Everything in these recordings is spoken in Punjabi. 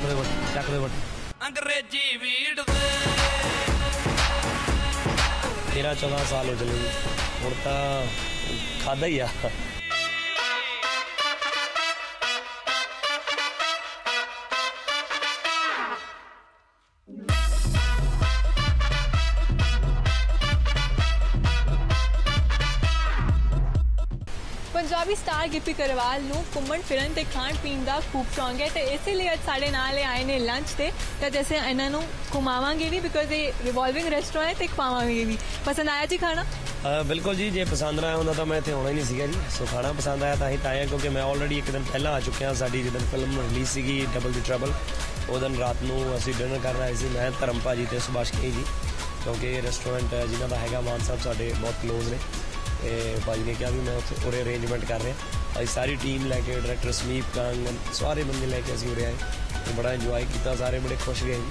ਚੱਕ ਦੇ ਵਟ ਚੱਕ ਦੇ ਵਟ ਅੰਗਰੇਜ਼ੀ ਵੀੜ ਦੇ। 13 14 ਸਾਲ ਹੋ ਚਲੇ ਹੁਣ ਤਾਂ ਖਾਦਾ ਹੀ ਆ। ਪੰਜਾਬੀ ਸਟਾਰ ਗਿੱਪੀ ਕਰਵਾਲ ਨੂੰ ਘੁੰਮਣ ਫਿਰਨ ਤੇ ਖਾਣ ਪੀਣ ਦਾ ਖੂਬ ਸ਼ੌਂਕ ਹੈ ਤੇ ਇਸੇ ਲਈ ਅੱਜ ਸਾਡੇ ਨਾਲ ਇਹ ਆਏ ਨੇ ਲੰਚ ਤੇ ਤਾਂ ਜੈਸੇ ਇਹਨਾਂ ਨੂੰ ਘੁਮਾਵਾਂਗੇ ਵੀ ਬਿਕੋਜ਼ ਇਹ ਰਿਵੋਲਵਿੰਗ ਰੈਸਟੋਰੈਂਟ ਹੈ ਤੇ ਖਵਾਵਾਂਗੇ ਵੀ ਪਸੰਦ ਆਇਆ ਜੀ ਖਾਣਾ ਬਿਲਕੁਲ ਜੀ ਜੇ ਪਸੰਦ ਨਾ ਆਇਆ ਹੁੰਦਾ ਤਾਂ ਮੈਂ ਇੱਥੇ ਆਉਣਾ ਹੀ ਨਹੀਂ ਸੀਗਾ ਜੀ ਸੋ ਖਾਣਾ ਪਸੰਦ ਆਇਆ ਤਾਂ ਹੀ ਤਾਂ ਆਇਆ ਕਿਉਂਕਿ ਮੈਂ ਆਲਰੇਡੀ ਇੱਕ ਦਿਨ ਪਹਿਲਾਂ ਆ ਚੁੱਕਿਆ ਸਾਡੀ ਜਦੋਂ ਫਿਲਮ ਰਿਲੀਜ਼ ਸੀਗੀ ਡਬਲ ਦੀ ਟਰਬਲ ਉਹ ਦਿਨ ਰਾਤ ਨੂੰ ਅਸੀਂ ਡਿਨਰ ਕਰਨ ਆਏ ਸੀ ਮੈਂ ਧਰਮ ਭਾਜੀ ਤੇ ਸੁਭਾਸ਼ ਕੇ ਜੀ ਕਿਉਂਕਿ ਇਹ ਰੈਸਟੋਰੈਂਟ ਜਿਨ੍ਹਾਂ ਦਾ ਹੈਗਾ, ਮਾਨ ਸਾਹਿਬ ਸਾਡੇ ਬਹੁਤ ਕਲੋਜ਼ ਨੇ। ਤੇ ਭਾਜੀ ਨੇ ਕਿਹਾ ਵੀ ਮੈਂ ਉੱਥੇ ਉਰੇ ਅਰੇਂਜਮੈਂਟ ਕਰ ਰਿਹਾ। ਅਸੀਂ ਸਾਰੀ ਟੀਮ ਲੈ ਕੇ ਡਾਇਰੈਕਟਰ ਸਮੀਪ ਕੰਗ ਸਾਰੇ ਬੰਦੇ ਲੈ ਕੇ ਅਸੀਂ ਉਰੇ ਆਏ। ਤੇ ਬੜਾ ਇੰਜੋਏ ਕੀਤਾ ਸਾਰੇ ਬੜੇ ਖੁਸ਼ ਗਏ। ਜੀ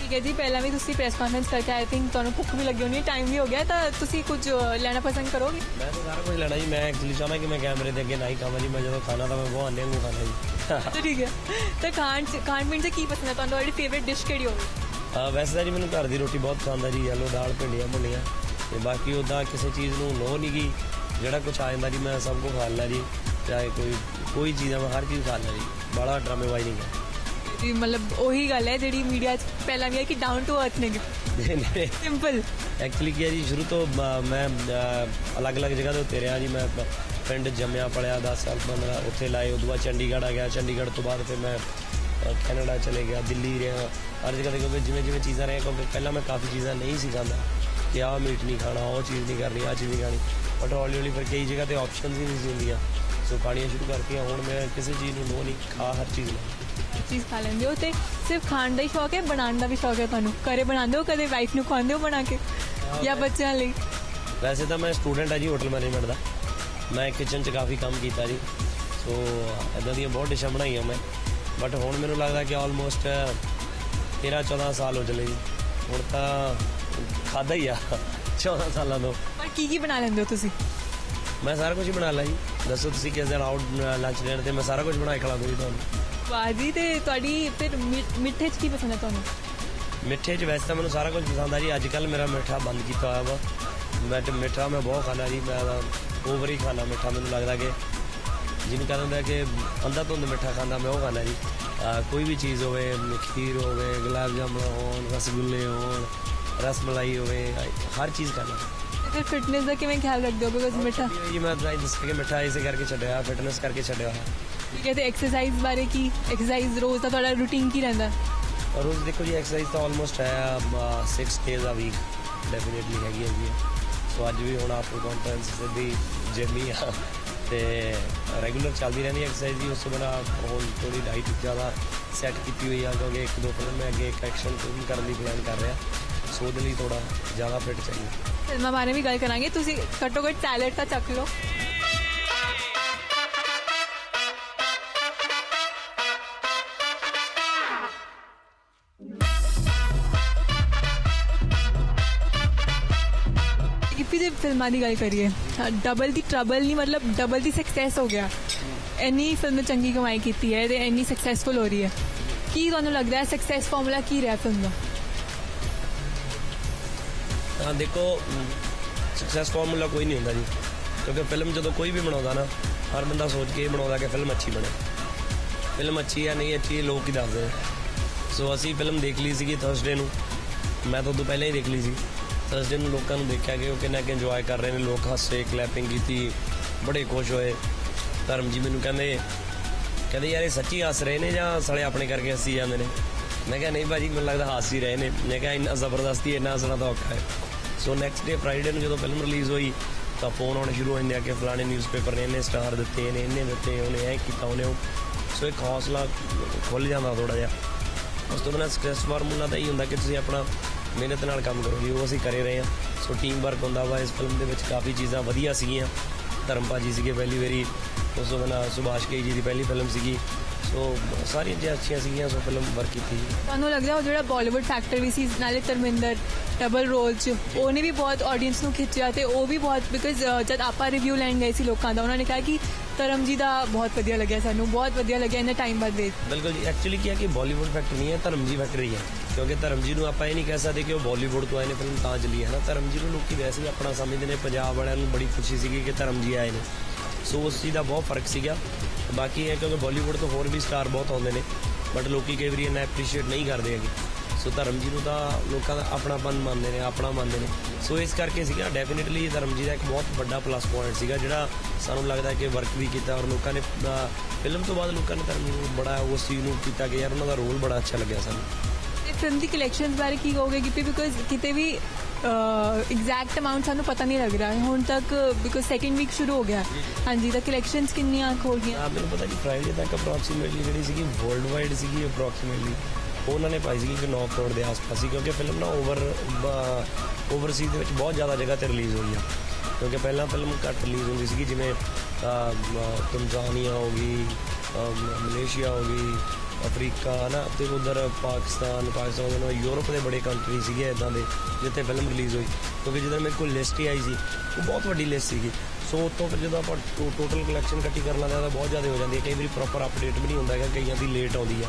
ਠੀਕ ਹੈ ਜੀ ਪਹਿਲਾਂ ਵੀ ਤੁਸੀਂ ਪ੍ਰੈਸ ਕਾਨਫਰੰਸ ਕਰਕੇ ਆਈ ਥਿੰਕ ਤੁਹਾਨੂੰ ਭੁੱਖ ਵੀ ਲੱਗੀ ਹੋਣੀ ਟਾਈਮ ਵੀ ਹੋ ਗਿਆ ਤਾਂ ਤੁਸੀਂ ਕੁਝ ਲੈਣਾ ਪਸੰਦ ਕਰੋਗੇ? ਮੈਂ ਤਾਂ ਸਾਰਾ ਕੁਝ ਲੈਣਾ ਜੀ ਮੈਂ ਐਕਚੁਅਲੀ ਚਾਹੁੰਦਾ ਕਿ ਮੈਂ ਕੈਮਰੇ ਦੇ ਅੱਗੇ ਨਾ ਹੀ ਖਾਵਾਂ ਜੀ ਮੈਂ ਜਦੋਂ ਖਾਣਾ ਤਾਂ ਮੈਂ ਬਹੁਤ ਆਨੇ ਨੂੰ ਖਾਣਾ ਜੀ। ਠੀਕ ਹੈ। ਤਾਂ ਖਾਣ ਖਾਣ ਪੀਣ 'ਚ ਕੀ ਪਸੰਦ ਹੈ? ਤੁਹਾਨੂੰ ਤੁਹਾਡੀ ਫੇਵਰਿਟ ਡਿਸ਼ ਕਿਹੜੀ ਹੋਵੇ? ਵੈਸੇ ਤਾਂ ਜੀ ਮੈਨੂੰ ਘਰ ਦੀ ਰੋਟੀ ਬਹੁਤ ਪਸੰਦ ਹੈ ਜੀ ਯੈਲੋ ਦਾਲ ਭਿੰਡੀਆਂ ਭੁੰਡੀਆਂ। ਤੇ ਬਾਕੀ ਉਦਾਂ ਕਿਸੇ ਚੀਜ਼ ਨੂੰ ਲੋ ਨਹੀਂ ਗਈ ਜਿਹੜਾ ਕੁਝ ਆ ਜਾਂਦਾ ਜੀ ਮੈਂ ਸਭ ਕੁਝ ਖਾ ਲੈਣਾ ਜੀ। ਚਾਹੇ ਕੋਈ ਕੋਈ ਚੀਜ਼ ਆ ਮੈਂ ਹਰ ਚੀਜ਼ ਖਾ ਲੈਣਾ ਜੀ। ਬੜਾ ਡਰਾਮੇਬਾਜ਼ੀ ਨਹੀਂ ਹੈ ਜੀ ਮਤਲਬ ਉਹੀ ਗੱਲ ਹੈ ਜਿਹੜੀ ਮੀਡੀਆ 'ਚ ਪਹਿਲਾਂ ਵੀ ਹੈ ਕਿ ਡਾਊਨ ਟੂ ਅਰਥ ਨੇ ਸਿੰਪਲ ਐਕਚੁਅਲੀ ਕੀ ਹੈ ਜੀ ਸ਼ੁਰੂ ਤੋਂ ਮੈਂ ਅਲੱਗ-ਅਲੱਗ ਜਗ੍ਹਾ ਦੇ ਉੱਤੇ ਰਿਹਾ ਜੀ। ਮੈਂ ਪਿੰਡ ਜੰਮਿਆ ਪਲਿਆ 10 ਸਾਲ 15 ਉੱਥੇ ਲਾਏ। ਉਦੋਂ ਬਾਅਦ ਚੰਡੀਗੜ੍ਹ ਆ ਗਿਆ। ਚੰਡੀਗੜ੍ਹ ਤੋਂ ਬਾਅਦ ਫਿਰ ਮੈਂ ਕੈਨੇਡਾ ਚਲੇ ਗਿਆ ਦਿੱਲੀ ਰਿਹਾ। ਹਰ ਜਗ੍ਹਾ ਤੇ ਕਿਉਂਕਿ ਜਿਵੇਂ ਜਿਵੇਂ ਚੀਜ਼ਾਂ ਰਹੀਆਂ ਕਿਉਂਕਿ ਪਹਿਲਾਂ ਮੈਂ ਕਾਫੀ ਚੀਜ਼ਾਂ ਨਹੀਂ ਸੀ ਖਾਂਦਾ। ਕਿ ਆਹ ਮੀਟ ਨਹੀਂ ਖਾਣਾ ਉਹ ਚੀਜ਼ ਨਹੀਂ ਕਰਨੀ ਆਹ ਚੀਜ਼ ਨਹੀਂ ਖਾਣੀ। ਬਟ ਹੌਲੀ ਹੌਲੀ ਫਿਰ ਕਈ ਜਗ੍ਹਾ ਤੇ ਆਪਸ਼ਨਸ ਹੀ ਨਹੀਂ ਹੁੰਦੀਆਂ। ਸੋ ਖਾਣੀਆਂ ਸ਼ੁਰੂ ਕਰਕੇ ਹੁਣ ਮੈਂ ਕਿਸੇ ਚੀਜ਼ ਨੂੰ ਨੋ ਨਹੀਂ ਖਾ ਹਰ ਚੀਜ਼ ਨੂੰ। ਚੀਜ਼ ਖਾ ਲੈਂਦੇ ਹੋ ਤੇ ਸਿਰਫ ਖਾਣ ਦਾ ਹੀ ਸ਼ੌਕ ਹੈ ਬਣਾਉਣ ਦਾ ਵੀ ਸ਼ੌਕ ਹੈ ਤੁਹਾਨੂੰ? ਘਰੇ ਬਣਾਉਂਦੇ ਹੋ ਕਦੇ ਵਾਈਫ ਨੂੰ ਖਵਾਉਂਦੇ ਹੋ ਬਣਾ ਕੇ? ਜਾਂ ਬੱਚਿਆਂ ਲਈ? ਵੈਸੇ ਤਾਂ ਮੈਂ ਸਟੂਡੈਂਟ ਆ ਜੀ ਹੋਟਲ ਮੈਨੇਜਮੈਂਟ ਦਾ। ਮੈਂ ਕਿਚਨ 'ਚ ਕਾਫੀ ਕੰਮ ਕੀਤਾ ਜੀ। ਸੋ ਇਦਾਂ ਦੀਆਂ ਬਹੁਤ ਡਿਸ਼ਾਂ ਬਣਾਈਆਂ ਮੈਂ। ਬਟ ਹੁਣ ਮੈਨੂੰ ਲੱਗਦਾ ਕਿ ਆਲਮੋਸਟ 13 14 ਸਾਲ ਹੋ ਚਲੇ ਜੀ। ਹੁਣ ਤਾਂ ਖਾਦਾ ਹੀ ਆ 14 ਸਾਲਾਂ ਤੋਂ। ਪਰ ਕੀ ਕੀ ਬਣਾ ਲੈਂਦੇ ਹੋ ਤੁਸੀਂ? ਮੈਂ ਸਾਰਾ ਕੁਝ ਬਣਾ ਲਿਆ ਜੀ। ਦੱਸੋ ਤੁਸੀਂ ਕਿਸ ਦਿਨ ਆਊਟ ਲੰਚ ਡਿਨਰ ਤੇ ਮੈਂ ਸਾਰਾ ਕੁਝ ਬਣਾ ਕੇ ਖਿਲਾ ਦੂੰਗੀ ਤੁਹਾਨੂੰ। ਵਾਹ ਜੀ ਤੇ ਤੁਹਾਡੀ ਫਿਰ ਮਿ- ਮਿੱਠੇ 'ਚ ਕੀ ਪਸੰਦ ਹੈ ਤੁਹਾਨੂੰ? ਮਿੱਠੇ 'ਚ ਵੈਸੇ ਤਾਂ ਮੈਨੂੰ ਸਾਰਾ ਕੁਝ ਪਸੰਦ ਆ ਜੀ। ਅੱਜ ਕੱਲ ਮੇਰਾ ਮਿੱਠਾ ਬੰਦ ਕੀਤਾ ਹੋਇਆ ਵਾ। ਮੈਂ ਤੇ ਮਿੱਠਾ ਮੈਂ ਬਹੁਤ ਖਾਣਾ ਜੀ। ਮੈਂ ਤਾਂ ਓਵਰ ਹੀ ਖਾਣਾ ਮਿੱਠਾ ਮੈਨੂੰ ਲੱਗਦਾ ਕਿ ਜਿਹਨੂੰ ਕਹਿੰਦੇ ਹੁੰਦੇ ਆ ਕਿ ਅੰਧਾ ਧੁੰਦ ਮਿੱਠਾ ਖਾਂਦਾ ਮੈਂ ਉਹ ਖਾਣਾ ਜੀ। ਅਹ ਕੋਈ ਵੀ ਚੀਜ਼ ਹੋਵੇ ਖੀਰ ਹੋਵੇ ਗੁਲਾਬ ਜਾਮੁਨ ਹੋਣ ਰਸਗੁੱਲੇ ਹੋਣ ਰਸਮਲਾਈ ਹੋਵੇ ਹਰ ਚੀਜ਼ ਖਾਣਾ ਤੇ ਫਿਰ ਫਿਟਨੈਸ ਦਾ ਕਿਵੇਂ ਖਿਆਲ ਰੱਖਦੇ ਹੋ ਬਿਕੋਜ਼ ਮਿੱਠਾ ਜੀ ਮੈਂ ਤਾਂ ਦੱਸਿਆ ਕਿ ਮਿੱਠਾ ਇਸੇ ਕਰਕੇ ਛੱਡਿਆ ਫਿਟਨੈਸ ਕਰਕੇ ਛੱਡਿਆ ਹੋਇਆ ਠੀਕ ਹੈ ਤੇ ਐਕਸਰਸਾਈਜ਼ ਬਾਰੇ ਕੀ ਐਕਸਰਸਾਈਜ਼ ਰੋਜ਼ ਦਾ ਤੁਹਾਡਾ ਰੂਟੀਨ ਕੀ ਰਹਿੰਦਾ ਔਰ ਰੋਜ਼ ਦੇਖੋ ਜੀ ਐਕਸਰਸਾਈਜ਼ ਤਾਂ ਆਲਮੋਸਟ ਹੈ 6 ਡੇਜ਼ ਆ ਵੀਕ ਡੈਫੀਨਿਟਲੀ ਹੈਗੀ ਹੈਗੀ ਹੈ ਸੋ ਅੱਜ ਵੀ ਹੁਣ ਆਪਕੋ ਕਾਨਫਰੰਸ ਦੀ ਜਿਮ ਹੀ ਆ ਤੇ ਰੈਗੂਲਰ ਚੱਲਦੀ ਰਹਿੰਦੀ ਐਕਸਰਸਾਈਜ਼ ਦੀ ਉਸ ਤੋਂ ਬਿਨਾਂ ਹੁਣ ਥੋੜੀ ਡਾਈਟ ਜ਼ਿਆਦਾ ਸੈੱਟ ਕੀਤੀ ਹੋਈ ਆ ਕਿਉਂਕਿ ਇੱਕ ਦੋ ਫਿਲਮ ਮੈਂ ਅੱਗੇ ਇੱਕ ਐਕਸ਼ਨ ਫਿਲਮ ਕਰਨ ਦੀ ਪਲਾਨ ਕਰ ਰਿਹਾ ਸੋ ਉਹਦੇ ਲਈ ਥੋੜਾ ਜ਼ਿਆਦਾ ਫਿੱਟ ਚਾਹੀਦਾ ਫਿਲਮਾਂ ਬਾਰੇ ਵੀ ਗੱਲ ਕਰਾਂਗੇ ਤੁਸੀਂ ਘੱਟੋ ਘੱਟ ਟੈਲੈਂਟ ਤਾਂ ਚੱਕ ਲਓ ਗਿੱਪੀ ਦੇ ਫਿਲਮਾਂ ਦੀ ਗੱਲ ਕਰੀਏ ਡਬਲ ਦੀ ਟਰਬਲ ਨਹੀਂ ਮਤਲਬ ਡਬਲ ਦੀ ਸਕਸੈਸ ਹੋ ਗਿਆ ਇੰਨੀ ਫਿਲਮ ਚੰਗੀ ਕਮਾਈ ਕੀਤੀ ਹੈ ਤੇ ਇੰਨੀ ਸਕਸੈਸਫੁਲ ਹੋ ਰਹੀ ਹੈ ਕੀ ਤੁਹਾਨੂੰ ਲੱਗਦਾ ਹੈ ਸਕਸੈਸ ਫਾਰਮੂਲਾ ਕੀ ਰਿਹਾ ਫਿਲਮ ਦਾ ਹਾਂ, ਦੇਖੋ ਸਕਸੈਸ ਫਾਰਮੂਲਾ ਕੋਈ ਨਹੀਂ ਹੁੰਦਾ ਜੀ। ਕਿਉਂਕਿ ਫਿਲਮ ਜਦੋਂ ਕੋਈ ਵੀ ਬਣਾਉਂਦਾ ਨਾ, ਹਰ ਬੰਦਾ ਸੋਚ ਕੇ ਇਹ ਬਣਾਉਂਦਾ ਕਿ ਫਿਲਮ ਅੱਛੀ ਬਣੇ। ਫਿਲਮ ਅੱਛੀ ਆ, ਨਹੀਂ ਅੱਛੀ ਲੋਕ ਹੀ ਦੱਸਦੇ ਸੋ ਅਸੀਂ ਫਿਲਮ ਦੇਖ ਲਈ ਸੀਗੀ ਥਰਸਡੇ ਨੂੰ। ਮੈਂ ਤਾਂ ਉਦੋਂ ਪਹਿਲਾਂ ਹੀ ਦੇਖ ਲਈ ਸੀ। ਥਰਸਡੇ ਨੂੰ ਲੋਕਾਂ ਨੂੰ ਦੇਖਿਆ ਕਿ ਉਹ ਕਿੰਨਾ ਕਿ ਇੰਜੋਏ ਕਰ ਰਹੇ ਨੇ। ਲੋਕ ਹੱਸੇ ਕਲੈਪਿੰਗ ਕੀਤੀ, ਬੜੇ ਖੁਸ਼ ਹੋਏ। ਧਰਮ ਜੀ ਮੈਨੂੰ ਕਹਿੰਦੇ ਕਹਿੰਦੇ, ਯਾਰ, ਇਹ ਸੱਚੀ ਹੱਸ ਰਹੇ ਨੇ ਜਾਂ ਸਾਲੇ ਆਪਣੇ ਕਰਕੇ ਹੱਸੀ ਜਾਂਦੇ ਨੇ? ਮੈਂ ਕਿਹਾ, ਨਹੀਂ ਭਾਜੀ, ਮੈਨੂੰ ਲੱਗਦਾ ਹੱਸ ਹੀ ਰਹੇ ਨੇ। ਮੈਂ ਕਿਹਾ, ਇੰਨਾ ਜ਼ਬਰਦਸਤੀ, ਇੰਨਾ ਹੱਸਣਾ ਤਾਂ ਔਖਾ ਹੈ। ਸੋ ਨੈਕਸਟ ਡੇ ਫਰਾਈਡੇ ਨੂੰ ਜਦੋਂ ਫਿਲਮ ਰਿਲੀਜ਼ ਹੋਈ, ਤਾਂ ਫੋਨ ਆਉਣੇ ਸ਼ੁਰੂ ਹੋ ਜਾਂਦੇ ਆ ਕਿ ਫਲਾਣੇ ਨਿਊਜ਼ਪੇਪਰ ਨੇ ਇਹਨੇ ਸਟਾਰ ਦਿੱਤੇ ਨੇ ਇਹਨੇ ਦਿੱਤੇ, ਉਹਨੇ ਇਹ ਕੀਤਾ, ਉਹਨੇ ਉਹ। ਸੋ ਇੱਕ ਹੌਸਲਾ ਖੁੱਲ ਜਾਂਦਾ ਥੋੜਾ ਜਿਹਾ। ਉਸ ਤੋਂ ਬਿਨਾਂ ਸਕਸੈਸ ਫਾਰਮੂਲਾ ਤਾਂ ਇਹ ਹੁੰਦਾ ਕਿ ਤੁਸੀਂ ਆਪਣਾ ਮਿਹਨਤ ਨਾਲ ਕੰਮ ਕਰੋ, ਜੀ ਉਹ ਅਸੀਂ ਕਰੇ ਰਹੇ ਹਾਂ। ਸੋ ਟੀਮ ਵਰਕ ਹੁੰਦਾ ਵਾ, ਇਸ ਫਿਲਮ ਦੇ ਵਿੱਚ ਕਾਫੀ ਚੀਜ਼ਾਂ ਵਧੀਆ ਸੀਗੀਆਂ। ਧਰਮ ਭਾਜੀ ਸੀਗੇ ਪਹਿਲੀ ਵਾਰੀ, ਉਸ ਤੋਂ ਬਿਨਾਂ ਸੁਭਾਸ਼ ਕੇ ਜੀ ਦੀ ਪਹਿਲੀ ਫਿਲਮ ਸੀਗੀ। ਸੋ ਸਾਰੀਆਂ ਚੀਜ਼ਾਂ ਅੱਛੀਆਂ ਸੀਗੀਆਂ ਸੋ ਫਿਲਮ ਵਰਕ ਕੀਤੀ ਜੀ। ਤੁਹਾਨੂੰ ਲੱਗਦਾ ਉਹ ਜਿਹੜਾ ਬਾਲੀਵੁੱਡ ਫੈਕਟਰ ਵੀ ਸੀ ਨਾਲੇ ਧਰਮਿੰਦਰ ਡਬਲ ਰੋਲ ਚ ਉਹਨੇ ਵੀ ਬਹੁਤ ਆਡੀਅנס ਨੂੰ ਖਿੱਚਿਆ ਤੇ ਉਹ ਵੀ ਬਹੁਤ ਬਿਕਾਜ਼ ਜਦ ਆਪਾਂ ਰਿਵਿਊ ਲੈਣ ਗਏ ਸੀ ਲੋਕਾਂ ਦਾ ਉਹਨਾਂ ਨੇ ਕਿਹਾ ਕਿ ਧਰਮ ਜੀ ਦਾ ਬਹੁਤ ਵਧੀਆ ਲੱਗਿਆ ਸਾਨੂੰ ਬਹੁਤ ਵਧੀਆ ਲੱਗਿਆ ਇਹਨੇ ਟਾਈਮ ਬਾਅਦ ਦੇਖ ਬਿਲਕੁਲ ਜੀ ਐਕਚੁਅਲੀ ਕੀ ਹੈ ਕਿ ਬਾਲੀਵੁੱਡ ਫੈਕਟਰੀ ਨਹੀਂ ਹੈ ਧਰਮ ਜੀ ਫੈਕਟਰੀ ਹੈ। ਕਿਉਂਕਿ ਧਰਮ ਜੀ ਨੂੰ ਆਪਾਂ ਇਹ ਨਹੀਂ ਕਹਿ ਸਕਦੇ ਕਿ ਉਹ ਬਾਲੀਵੁੱਡ ਤੋਂ ਆਏ ਨੇ ਫਿਲਮ ਤਾਂ ਚੱਲੀ ਹੈ ਨਾ। ਧਰਮ ਜੀ ਨੂੰ ਲੋਕੀ ਵੈਸੇ ਹੀ ਆਪਣਾ ਸਮਝਦੇ ਨੇ ਪੰਜਾਬ ਵਾਲਿਆਂ ਨੂੰ ਬੜੀ ਖੁਸ਼ੀ ਸੀਗੀ ਕਿ ਧਰਮ ਜੀ ਆਏ ਨੇ। ਸੋ ਉਸ ਚੀਜ਼ ਦਾ ਬਹੁਤ ਫ਼ਰਕ ਸੀਗਾ। ਬਾਕੀ ਇਹ ਕਿਉਂਕਿ ਬਾਲੀਵੁੱਡ ਤੋਂ ਹੋਰ ਵੀ ਸਟਾਰ ਬਹੁਤ ਆਉਂਦੇ ਨੇ ਬਟ ਲੋਕੀ ਕਈ ਵਾਰੀ ਇਹਨਾਂ ਐਪਰੀਸ਼ੀਏਟ ਨਹੀਂ ਕਰਦੇ ਹੈਗੇ। ਸੋ ਧਰਮ ਜੀ ਨੂੰ ਤਾਂ ਲੋਕਾਂ ਦਾ ਆਪਣਾਪਨ ਮੰਨਦੇ ਨੇ, ਆਪਣਾ ਮੰਨਦੇ ਨੇ। ਸੋ ਇਸ ਕਰਕੇ ਸੀਗਾ ਡੈਫੀਨਿਟਲੀ ਧਰਮ ਜੀ ਦਾ ਇੱਕ ਬਹੁਤ ਵੱਡਾ ਪਲੱਸ ਪੁਆਇੰਟ ਸੀਗਾ, ਜਿਹੜਾ ਸਾਨੂੰ ਲੱਗਦਾ ਕਿ ਵਰਕ ਵੀ ਕੀਤਾ ਔਰ ਲੋਕਾਂ ਨੇ ਫਿਲਮ ਤੋਂ ਬਾਅਦ ਲੋਕਾਂ ਨੇ ਧਰਮ ਜੀ ਨੂੰ ਬੜਾ ਉਸ ਚੀਜ਼ ਨੂੰ ਕੀਤਾ ਕਿ ਯਾਰ ਉਹਨਾਂ ਦਾ ਰੋਲ ਬੜਾ ਅੱਛਾ ਲੱਗਿਆ ਸਾਨੂੰ। ਫਿਲਮ ਦੀ ਕਲੈਕਸ਼ਨਸ ਬਾਰੇ ਕੀ ਕਹੋਗੇ? ਕਿਤੇ ਬਿਕਾਜ਼ ਕਿਤੇ ਵੀ ਐਗਜ਼ੈਕਟ ਅਮਾਉਂਟ ਸਾਨੂੰ ਪਤਾ ਨਹੀਂ ਲੱਗ ਰਿਹਾ। ਹੁਣ ਤੱਕ ਬਿਕੋਜ਼ ਸੈਕਿੰਡ ਵੀਕ ਸ਼ੁਰੂ ਹੋ ਗਿਆ। ਹਾਂਜੀ ਤਾਂ ਕਲੈਕਸ਼ਨਸ ਕਿੰਨੀਆਂ ਹੋ ਗਈਆਂ? ਮੈਨੂੰ ਪਤਾ ਨਹੀਂ ਫਰਾਈਡੇ ਤੱਕ ਅਪਰੋਕਸੀਮੇਟਲੀ ਜਿਹੜੀ ਸੀਗੀ ਵਰਲਡ ਵਾਈਡ ਸੀਗੀ ਅਪਰੋਕਸੀਮੇਟਲੀ ਉਹਨਾਂ ਨੇ ਪਾਈ ਸੀਗੀ ਕਿ 9 ਕਰੋੜ ਦੇ ਆਸ-ਪਾਸ ਸੀ ਕਿਉਂਕਿ ਫਿਲਮ ਨਾ ਓਵਰ ਓਵਰਸੀਜ਼ ਦੇ ਵਿੱਚ ਬਹੁਤ ਜ਼ਿਆਦਾ ਜਗ੍ਹਾ ਤੇ ਰਿਲੀਜ਼ ਹੋਈ ਆ। ਕਿਉਂਕਿ ਪਹਿਲਾਂ ਫਿਲਮ ਘੱਟ ਰਿਲੀਜ਼ ਹੁੰਦੀ ਸੀਗੀ ਜਿਵੇਂ ਅਹ, ਤੰਜ਼ਾਨੀਆ ਹੋ ਗਈ ਮਲੇਸ਼ੀਆ ਹੋ ਗਈ, ਅਫਰੀਕਾ ਨਾ ਤੇ ਉਧਰ ਪਾਕਿਸਤਾਨ ਪਾਕਿਸਤਾਨ ਦੇ ਨਾਲ ਯੂਰਪ ਦੇ ਬੜੇ ਕੰਟਰੀ ਸੀਗੇ ਇਦਾਂ ਦੇ, ਜਿੱਥੇ ਫਿਲਮ ਰਿਲੀਜ਼ ਹੋਈ। ਕਿਉਂਕਿ ਜਦੋਂ ਮੇਰੇ ਕੋਲ ਲਿਸਟ ਹੀ ਆਈ ਸੀ, ਉਹ ਬਹੁਤ ਵੱਡੀ ਲਿਸਟ ਸੀਗੀ। ਸੋ ਉਤੋਂ ਫਿਰ ਜਦੋਂ ਆਪਾਂ ਟੋਟਲ ਕਲੈਕਸ਼ਨ ਇਕੱਠੀ ਕਰਨ ਲੱਗਦੇ ਤਾਂ ਬਹੁਤ ਜ਼ਿਆਦਾ ਹੋ ਜਾਂਦੀ ਹੈ। ਕਈ ਵਾਰੀ ਪ੍ਰੋਪਰ ਅਪਡੇਟ ਵੀ ਨਹੀਂ ਹੁੰਦਾ ਹੈਗਾ, ਕਈਆਂ ਦੀ ਲੇਟ ਆਉਂਦੀ ਹੈ।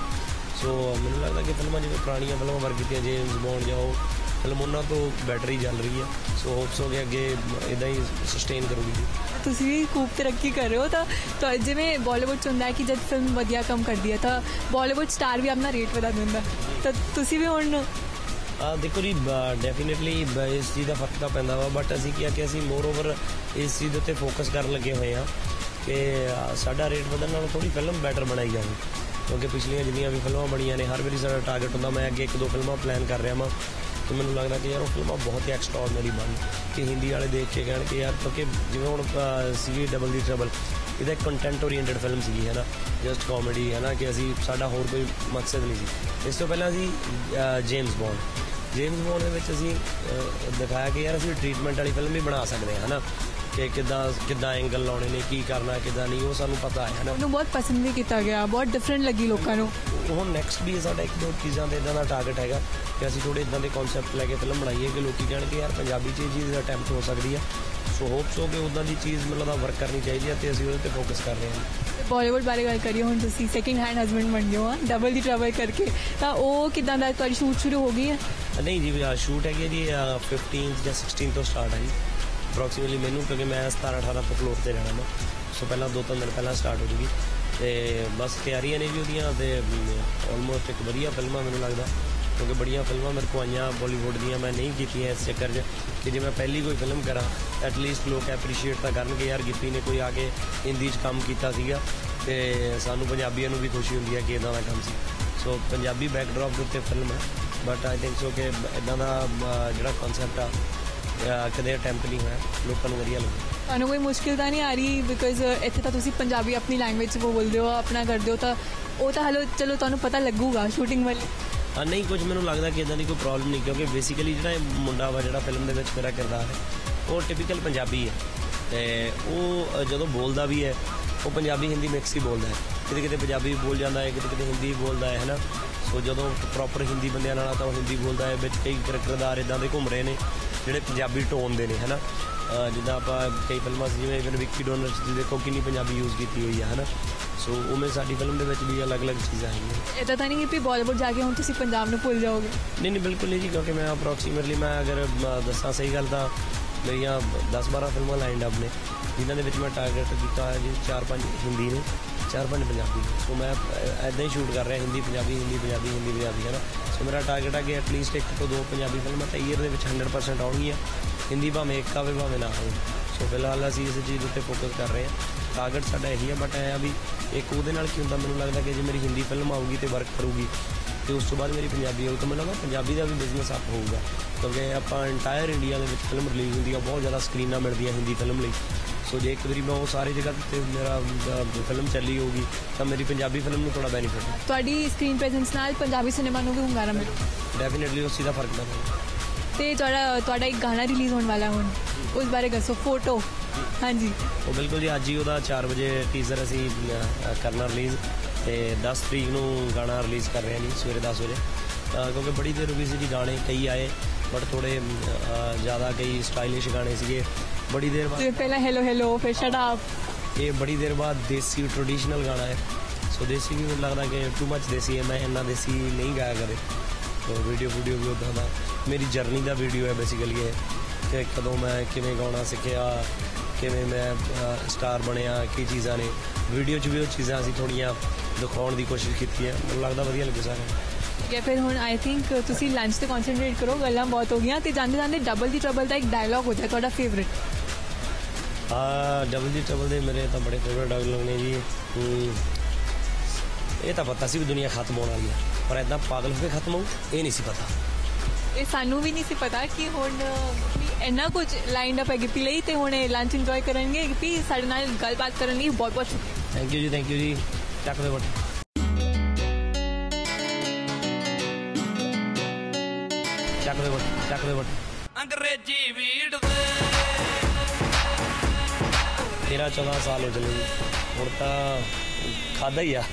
ਸੋ ਮੈਨੂੰ ਲੱਗਦਾ ਕਿ ਫਿਲਮਾਂ ਜਿਵੇਂ ਪੁਰਾਣੀਆਂ ਫਿਲਮਾਂ ਵਰਗੀਆਂ ਜੇਮਸ ਬੌਂਡ ਜਾਂ ਉਹ ਫਿਲਮ ਉਹਨਾਂ ਤੋਂ ਬੈਟਰੀ ਚੱਲ ਰਹੀ ਹੈ। ਸੋ ਹੋਪਸ ਹੋ ਗਿਆ ਅੱਗੇ ਇਦਾਂ ਹੀ ਸਸਟੇਨ ਕਰੂਗੀ। ਜੀ ਤੁਸੀਂ ਵੀ ਖੂਬ ਤਰੱਕੀ ਕਰ ਰਹੇ ਹੋ। ਤਾਂ ਜਿਵੇਂ ਬਾਲੀਵੁੱਡ ਚ ਹੁੰਦਾ ਹੈ ਕਿ ਜਦ ਫਿਲਮ ਵਧੀਆ ਕੰਮ ਕਰਦੀ ਹੈ, ਤਾਂ ਬਾਲੀਵੁੱਡ ਸਟਾਰ ਵੀ ਆਪਣਾ ਰੇਟ ਵਧਾ ਦਿੰਦਾ ਤਾਂ ਤੁਸੀਂ ਵੀ ਹੁਣ ਦੇਖੋ ਜੀ ਡੈਫੀਨਿਟਲੀ ਇਸ ਚੀਜ਼ ਦਾ ਫ਼ਰਕ ਤਾਂ ਪੈਂਦਾ ਵਾ ਬਟ ਅਸੀਂ ਕੀ ਆ ਕਿ ਅਸੀਂ ਮੋਰ ਓਵਰ ਇਸ ਚੀਜ਼ ਦੇ ਉੱਤੇ ਫੋਕਸ ਕਰਨ ਲੱਗੇ ਹੋਏ ਆ ਕਿ ਸਾਡਾ ਰੇਟ ਵਧਣ ਨਾਲੋਂ ਥੋੜੀ ਫਿਲਮ ਬੈਟਰ ਬਣਾਈ ਜਾਵੇ। ਕਿਉਂਕਿ ਪਿਛਲੀਆਂ ਜਿੰਨੀਆਂ ਵੀ ਫਿਲਮਾਂ ਬਣੀਆਂ ਨੇ, ਹਰ ਵਾਰੀ ਸਾਡਾ ਟਾਰਗੇਟ ਹੁੰਦਾ, ਮੈਂ ਅੱਗੇ ਇੱਕ ਦੋ ਫਿਲਮਾਂ ਪਲਾਨ ਕਰ ਰਿਹਾ ਵਾਂ। ਤੇ ਮੈਨੂੰ ਲੱਗਦਾ ਕਿ ਯਾਰ ਉਹ ਫਿਲਮਾਂ ਬਹੁਤ ਹੀ ਐਕਸਟਰਾordinary ਬਣ। ਕਿ ਹਿੰਦੀ ਵਾਲੇ ਦੇਖ ਕੇ ਕਹਿਣ ਕਿ ਯਾਰ ਕਿਉਂਕਿ ਜਿਵੇਂ ਹੁਣ ਅ, ਸੀਗੀ ਡਬਲ ਦੀ ਟਰਬਲ ਇਹਦਾ ਇੱਕ ਕੰਟੈਂਟ ਓਰੀਐਂਟਡ ਫਿਲਮ ਸੀਗੀ ਹੈ ਨਾ? ਜਸਟ ਕਾਮੇਡੀ ਹੈ ਨਾ? ਕਿ ਅਸੀਂ ਸਾਡਾ ਹੋਰ ਕੋਈ ਮਕਸਦ ਨਹੀਂ ਸੀ। ਇਸ ਤੋਂ ਪਹਿਲਾਂ ਅਸੀਂ ਜੇਮਸ ਬੌਂਡ ਜੇਮਸ ਬੌਂਡ ਦੇ ਵਿੱਚ ਅਸੀਂ ਦਿਖਾਇਆ ਕਿ ਯਾਰ ਅਸੀਂ ਟ੍ਰੀਟਮੈਂਟ ਵਾਲੀ ਫਿਲਮ ਵੀ ਬਣਾ ਸਕਦੇ ਹਾਂ ਹਨਾ ਕਿ ਕਿਦਾਂ ਕਿਦਾਂ ਐਂਗਲ ਲਾਉਣੇ ਨੇ ਕੀ ਕਰਨਾ ਕਿਦਾਂ ਨਹੀਂ ਉਹ ਸਾਨੂੰ ਪਤਾ ਹੈ ਹਨਾ ਉਹਨੂੰ ਬਹੁਤ ਪਸੰਦ ਵੀ ਕੀਤਾ ਗਿਆ ਬਹੁਤ ਡਿਫਰੈਂਟ ਲੱਗੀ ਲੋਕਾਂ ਨੂੰ। ਹੁਣ ਨੈਕਸਟ ਵੀ ਸਾਡਾ ਇੱਕ ਦੋ ਚੀਜ਼ਾਂ ਦੇ ਇਦਾਂ ਦਾ ਟਾਰਗੇਟ ਹੈਗਾ ਕਿ ਅਸੀਂ ਥੋੜੇ ਇਦਾਂ ਦੇ ਕਨਸੈਪਟ ਲੈ ਕੇ ਫਿਲਮ ਬਣਾਈਏ ਕਿ ਲੋਕੀ ਕਹਿਣ ਕਿ ਯਾਰ ਪੰਜਾਬੀ 'ਚ ਇਹ ਚੀਜ਼ ਅਟੈਂਪਟ ਹੋ ਸਕਦੀ ਆ ਸੋ ਹੋਪਸ ਹੋ ਕਿ ਉਦਾਂ ਦੀ ਚੀਜ਼ ਮਤਲਬ ਦਾ ਵਰਕ ਕਰਨੀ ਚਾਹੀਦੀ ਹੈ ਤੇ ਅਸੀਂ ਉਹਦੇ ਤੇ ਫੋਕਸ ਕਰ ਰਹੇ ਹਾਂ। ਬਾਲੀਵੁੱਡ ਬਾਰੇ ਗੱਲ ਕਰੀਏ ਹੁਣ ਤੁਸੀਂ ਸੈਕਿੰਡ ਹੈਂਡ ਹਸਬੰਡ ਬਣ ਗਏ ਹੋ ਡਬਲ ਦੀ ਟਰਬਲ ਕਰਕੇ। ਤਾਂ ਉਹ ਕਿਦਾਂ ਦਾ ਤੁਹਾਡੀ ਸ਼ੂਟ ਸ਼ੁਰੂ ਹੋ ਗਈ ਹੈ? ਨਹੀਂ ਜੀ ਸ਼ੂਟ ਹੈਗੀ ਜੀ ਅਹ, 15 ਜਾਂ 16 ਤੋਂ ਸਟਾਰਟ ਹੈ ਜੀ। ਅਪਰੋਕਸੀਮੇਟਲੀ ਮੈਨੂੰ, ਕਿਉਂਕਿ ਮੈਂ 17 18 ਤੋਂ ਫਲੋਰ ਤੇ ਰਹਿਣਾ ਮੈਂ ਸੋ ਪਹਿਲਾਂ ਦੋ ਤਿੰਨ ਦਿਨ ਪਹਿਲਾਂ ਸਟਾਰਟ ਹੋ ਜੂਗੀ। ਤੇ ਬਸ ਤਿਆਰੀਆਂ ਨੇ ਜੀ ਉਹਦੀਆਂ ਤੇ ਆਲਮੋਸਟ ਇੱਕ ਵਧੀਆ ਫਿਲਮ ਆ ਮੈਨੂੰ ਲੱਗਦਾ। ਕਿਉਂਕਿ ਬੜੀਆਂ ਫਿਲਮਾਂ ਮੇਰੇ ਕੋਲ ਆਈਆਂ ਬਾਲੀਵੁੱਡ ਦੀਆਂ ਮੈਂ ਨਹੀਂ ਕੀਤੀਆਂ ਇਸ ਚੱਕਰ 'ਚ ਕਿ ਜੇ ਮੈਂ ਪਹਿਲੀ ਕੋਈ ਫਿਲਮ ਕਰਾਂ ਐਟ ਲੀਸਟ ਲੋਕ ਐਪਰੀਸ਼ੀਏਟ ਤਾਂ ਕਰਨਗੇ ਯਾਰ, ਗਿੱਪੀ ਨੇ ਕੋਈ ਆ ਕੇ ਹਿੰਦੀ 'ਚ ਕੰਮ ਕੀਤਾ ਸੀਗਾ। ਤੇ ਸਾਨੂੰ ਪੰਜਾਬੀਆਂ ਨੂੰ ਵੀ ਖੁਸ਼ੀ ਹੁੰਦੀ ਹੈ ਕਿ ਇਦਾਂ ਦਾ ਕੰਮ ਸੀ। ਸੋ ਪੰਜਾਬੀ ਬੈਕਡ੍ਰੌਪ ਦੇ ਉੱਤੇ ਫਿਲਮ ਹੈ। ਬਟ ਆਈ ਥਿੰਕ ਸੋ ਕਿ ਇਦਾਂ ਦਾ ਜਿਹੜਾ ਕਨਸੈਪਟ ਆ ਕਦੇ ਅਟੈਂਪਟ ਨਹੀਂ ਹੋਇਆ। ਲੋਕਾਂ ਨੂੰ ਵਧੀਆ ਲੱਗਦਾ ਤੁਹਾਨੂੰ ਕੋਈ ਮੁਸ਼ਕਿਲ ਤਾਂ ਨਹੀਂ ਆ ਰਹੀ? ਬਿਕਾਜ਼ ਇੱਥੇ ਤਾਂ ਤੁਸੀਂ ਪੰਜਾਬੀ ਆਪਣੀ ਲੈਂਗੁਏਜ 'ਚ ਬੋਲਦੇ ਹੋ ਆਪਣਾ ਕਰਦੇ ਹੋ ਤਾਂ ਉਹ ਤਾਂ ਹਲੋ ਚਲੋ ਤੁਹਾਨੂੰ ਪਤਾ ਲੱਗੂਗਾ ਸ਼ੂਟਿੰਗ ਵਾਲੀ। ਆ ਨਹੀਂ ਕੁਝ ਮੈਨੂੰ ਲੱਗਦਾ ਕਿ ਇਦਾਂ ਦੀ ਕੋਈ ਪ੍ਰੋਬਲਮ ਨਹੀਂ ਕਿਉਂਕਿ ਬੇਸਿਕਲੀ ਜਿਹੜਾ ਇਹ ਮੁੰਡਾ ਵਾ ਜਿਹੜਾ ਫਿਲਮ ਦੇ ਵਿੱਚ ਮੇਰਾ ਕਿਰਦਾਰ ਹੈ ਉਹ ਟਿਪੀਕਲ ਪੰਜਾਬੀ ਹੈ। ਤੇ ਉਹ ਜਦੋਂ ਬੋਲਦਾ ਵੀ ਹੈ ਉਹ ਪੰਜਾਬੀ ਹਿੰਦੀ ਮਿਕਸ ਹੀ ਬੋਲਦਾ ਹੈ। ਕਿਤੇ ਕਿਤੇ ਪੰਜਾਬੀ ਬੋਲ ਜਾਂਦਾ ਹੈ ਕਿਤੇ ਕਿਤੇ ਹਿੰਦੀ ਬੋਲਦਾ ਹੈ ਹੈਨਾ? ਸੋ ਜਦੋਂ ਪ੍ਰੋਪਰ ਹਿੰਦੀ ਬੰਦਿਆਂ ਨਾਲ ਤਾਂ ਉਹ ਹਿੰਦੀ ਬੋਲਦਾ ਹੈ ਵਿੱਚ ਕਈ ਕਿਰਦਾਰ ਇਦਾਂ ਦੇ ਘੁੰਮ ਰਹੇ ਨੇ। ਜਿਹੜੇ ਪੰਜਾਬੀ ਟੋਨ ਦੇ ਨੇ ਹੈਨਾ? ਜਿੱਦਾਂ ਆਪਾਂ ਕਈ ਫਿਲਮਾਂ 'ਚ ਜਿਵੇਂ ਇਵਨ ਵਿੱਕੀ ਡੋਨਰ 'ਚ ਦੇਖੋ ਕਿੰਨੀ ਪੰਜਾਬੀ ਯੂਜ਼ ਕੀਤੀ ਹੋਈ ਹੈ ਹੈਨਾ? ਸੋ ਉਵੇਂ ਸਾਡੀ ਫਿਲਮ ਦੇ ਵਿੱਚ ਵੀ ਅਲੱਗ-ਅਲੱਗ ਚੀਜ਼ਾਂ ਹੈਗੀਆਂ। ਇਦਾਂ ਤਾਂ ਨਹੀਂ ਕਿ ਬਾਲੀਵੁੱਡ ਜਾ ਕੇ ਹੁਣ ਤੁਸੀਂ ਪੰਜਾਬ ਨੂੰ ਭੁੱਲ ਜਾਓਗੇ? ਨਹੀਂ ਨਹੀਂ ਬਿਲਕੁਲ ਨਹੀਂ ਜੀ ਕਿਉਂਕਿ ਮੈਂ ਅਪਰੋਕਸੀਮੇਟਲੀ ਮੈਂ ਅਗਰ ਦੱਸਾਂ ਸਹੀ ਗੱਲ ਤਾਂ ਮੇਰੀਆਂ 10-12 ਫਿਲਮਾਂ ਲਾਈਨਡ ਅਪ ਨੇ ਜਿਨ੍ਹਾਂ ਦੇ ਵਿੱਚ ਮੈਂ ਟਾਰਗੇਟ ਕੀਤਾ ਹੋਇਆ ਜੀ 4-5 ਹਿੰਦੀ ਨੇ। 4-5 ਪੰਜਾਬੀ ਸੋ ਮੈਂ ਐਦਾਂ ਹੀ ਸ਼ੂਟ ਕਰ ਰਿਹਾ, ਹਿੰਦੀ, ਪੰਜਾਬੀ ਹਿੰਦੀ ਪੰਜਾਬੀ ਹਿੰਦੀ, ਪੰਜਾਬੀ ਹੈ ਨਾ ਸੋ ਮੇਰਾ ਟਾਰਗੇਟ ਹੈ ਕਿ ਐਟਲੀਸਟ ਇੱਕ ਤੋਂ ਦੋ ਪੰਜਾਬੀ ਫਿਲਮਾਂ ਤਾਂ ਈਅਰ ਦੇ ਵਿੱਚ 100% ਆਉਣਗੀਆਂ। ਹਿੰਦੀ ਭਾਵੇਂ ਇੱਕ ਆਵੇ, ਭਾਵੇਂ ਨਾ ਆਵੇ। ਸੋ ਫਿਲਹਾਲ ਅਸੀਂ ਇਸ ਚੀਜ਼ ਉੱਤੇ ਫੋਕਸ ਕਰ ਰਹੇ ਹਾਂ। ਟਾਰਗੇਟ ਸਾਡਾ ਇਹੀ ਹੈ ਬਟ ਇਹ ਆ ਵੀ ਇੱਕ ਉਹਦੇ ਨਾਲ ਕੀ ਹੁੰਦਾ, ਮੈਨੂੰ ਲੱਗਦਾ ਕਿ ਜੇ ਮੇਰੀ ਹਿੰਦੀ ਫਿਲਮ ਆਊਗੀ ਤੇ ਵਰਕ ਕਰੂਗੀ, ਤੇ ਉਸ ਤੋਂ ਬਾਅਦ ਮੇਰੀ ਪੰਜਾਬੀ ਹੋਊ, ਤਾਂ ਮੈਨੂੰ ਲੱਗਦਾ ਪੰਜਾਬੀ ਦਾ ਵੀ ਬਿਜ਼ਨਸ ਅਪ ਹੋਊਗਾ। ਕਿਉਂਕਿ ਆਪਾਂ ਇੰਟਾਇਰ ਇੰਡੀਆ ਦੇ ਵਿੱਚ ਫਿਲਮ ਰਿਲੀਜ਼ ਹੁੰਦੀ ਆ, ਬਹੁਤ ਜ਼ਿਆਦਾ ਸਕਰੀਨਾਂ ਮਿਲਦੀਆਂ ਹਿੰਦੀ ਫਿਲਮ ਲਈ। ਸੋ ਜੇ ਇੱਕ ਵਾਰੀ ਮੈਂ ਉਹ ਸਾਰੀ ਜਗ੍ਹਾ ਤੇ ਮੇਰਾ ਫਿਲਮ ਚੱਲੀ ਹੋਊਗੀ ਤਾਂ ਮੇਰੀ ਪੰਜਾਬੀ ਫਿਲਮ ਨੂੰ ਥੋੜਾ ਬੈਨੀਫਿਟ ਹੈ। ਤੁਹਾਡੀ ਸਕਰੀਨ ਪ੍ਰੈਜ਼ੈਂਸ ਨਾਲ ਪੰਜਾਬੀ ਸਿਨੇਮਾ ਨੂੰ ਵੀ ਹੁੰਗਾਰਾ ਮਿਲੂ ਡੈਫੀਨਿਟਲੀ ਉਸ ਦਾ ਫ਼ਰਕ ਪੈਂਦਾ ਤੇ ਤੁਹਾਡਾ ਤੁਹਾਡਾ ਇੱਕ ਗਾਣਾ ਰਿਲੀਜ਼ ਹੋਣ ਵਾਲਾ ਹੁਣ ਉਸ ਬਾਰੇ ਦੱਸੋ ਫੋਟੋ ਹਾਂਜੀ। ਉਹ ਬਿਲਕੁਲ ਜੀ ਅੱਜ ਹੀ ਉਹਦਾ 4 ਵਜੇ ਟੀਜ਼ਰ ਅਸੀਂ ਕਰਨਾ ਰਿਲੀਜ਼ ਤੇ 10 ਤਰੀਕ ਨੂੰ ਗਾਣਾ ਰਿਲੀਜ਼ ਕਰ ਰਹੇ ਹਾਂ ਜੀ ਸਵੇਰੇ 10 ਵਜੇ। ਕਿਉਂਕਿ ਬੜੀ ਦੇਰ ਹੋ ਗਈ ਸੀ ਜੀ ਗਾਣੇ ਕਈ ਆਏ। ਬਟ ਥੋੜੇ ਜ਼ਿਆਦਾ ਕਈ ਸਟਾਈਲਿਸ਼ ਗਾਣੇ ਸੀਗੇ। ਬੜੀ ਦੇਰ ਬਾਅਦ ਪਹਿਲਾਂ ਹੈਲੋ ਹੈਲੋ ਫਿਰ ਸ਼ਟ ਅਪ ਇਹ ਬੜੀ ਦੇਰ ਬਾਅਦ ਦੇਸੀ ਟ੍ਰੈਡੀਸ਼ਨਲ ਗਾਣਾ ਹੈ। ਸੋ ਦੇਸੀ ਵੀ ਮੈਨੂੰ ਲੱਗਦਾ ਕਿ ਟੂ ਮੱਚ ਦੇਸੀ ਹੈ। ਮੈਂ ਇੰਨਾ ਦੇਸੀ ਨਹੀਂ ਗਾਇਆ ਕਦੇ। ਸੋ ਵੀਡੀਓ ਵੀਡੀਓ ਵੀ ਉਦਾਂ ਦਾ। ਮੇਰੀ ਜਰਨੀ ਦਾ ਵੀਡੀਓ ਹੈ ਬੇਸਿਕਲੀ ਇਹ। ਕਿ ਕਦੋਂ ਮੈਂ ਕਿਵੇਂ ਗਾਉਣਾ ਸਿੱਖਿਆ ਕਿਵੇਂ ਮੈਂ ਸਟਾਰ ਬਣਿਆ ਕੀ ਚੀਜ਼ਾਂ ਨੇ। ਵੀਡੀਓ 'ਚ ਵੀ ਉਹ ਚੀਜ਼ਾਂ ਅਸੀਂ ਥੋੜੀਆਂ ਦਿਖਾਉਣ ਦੀ ਕੋਸ਼ਿਸ਼ ਕੀਤੀ ਹੈ। ਮੈਨੂੰ ਲੱਗਦਾ ਵਧੀਆ ਲੱਗੂ ਸਾਰਿਆਂ ਨੂੰ। ਠੀਕ ਹੈ ਫਿਰ ਹੁਣ ਆਈ ਥਿੰਕ ਤੁਸੀਂ ਲੰਚ ਤੇ ਕਨਸੈਂਟਰੇਟ ਕਰੋ ਗੱਲਾਂ ਬਹੁਤ ਹੋ ਗਈਆਂ ਤੇ ਜਾਂਦੇ ਜਾਂਦੇ ਡਬਲ ਦੀ ਟਰਬਲ ਦਾ ਇੱਕ ਡਾਇਲੌਗ ਹੋ ਜਾਏ ਤੁਹਾਡਾ ਫੇਵਰਿਟ ਆ ਡਬਲ ਜੀ ਟਰਬਲ ਦੇ ਮੇਰੇ ਤਾਂ ਬੜੇ ਫੇਵਰਟ ਡਾਇਲੌਗ ਨੇ ਜੀ। ਇਹ ਤਾਂ ਪਤਾ ਸੀ ਵੀ ਦੁਨੀਆ ਖਤਮ ਹੋਣ ਵਾਲੀ ਹੈ ਪਰ ਐਦਾਂ ਪਾਗਲ ਹੋ ਕੇ ਖਤਮ ਹੋਊ ਇਹ ਨਹੀਂ ਸੀ ਪਤਾ। ਇਹ ਸਾਨੂੰ ਵੀ ਨਹੀਂ ਸੀ ਪਤਾ ਕਿ ਹੁਣ ਇੰਨਾ ਕੁਝ ਲਾਈਨ ਅਪ ਹੈ ਗਿੱਪੀ ਲਈ ਤੇ ਹੁਣ ਇਹ ਲੰਚ ਇੰਜੋਏ ਕਰਨਗੇ। ਗਿੱਪੀ ਸਾਡੇ ਨਾਲ ਗੱਲਬਾਤ ਕਰਨ ਲਈ ਬਹੁਤ ਬਹੁਤ ਸ਼ੁਕਰੀਆ। Thank you ji thank you ji. ਚੱਕ ਦੇ ਬਟ ਦੇ ਬਟ ਚੱਕ ਦੇ ਬਟ ਅੰਗਰੇਜ਼ੀ ਵੀੜ ਦੇ। 13 14 ਸਾਲ ਹੋ ਚਲੇ ਹੁਣ ਤਾਂ ਖਾਦਾ ਹੀ ਆ।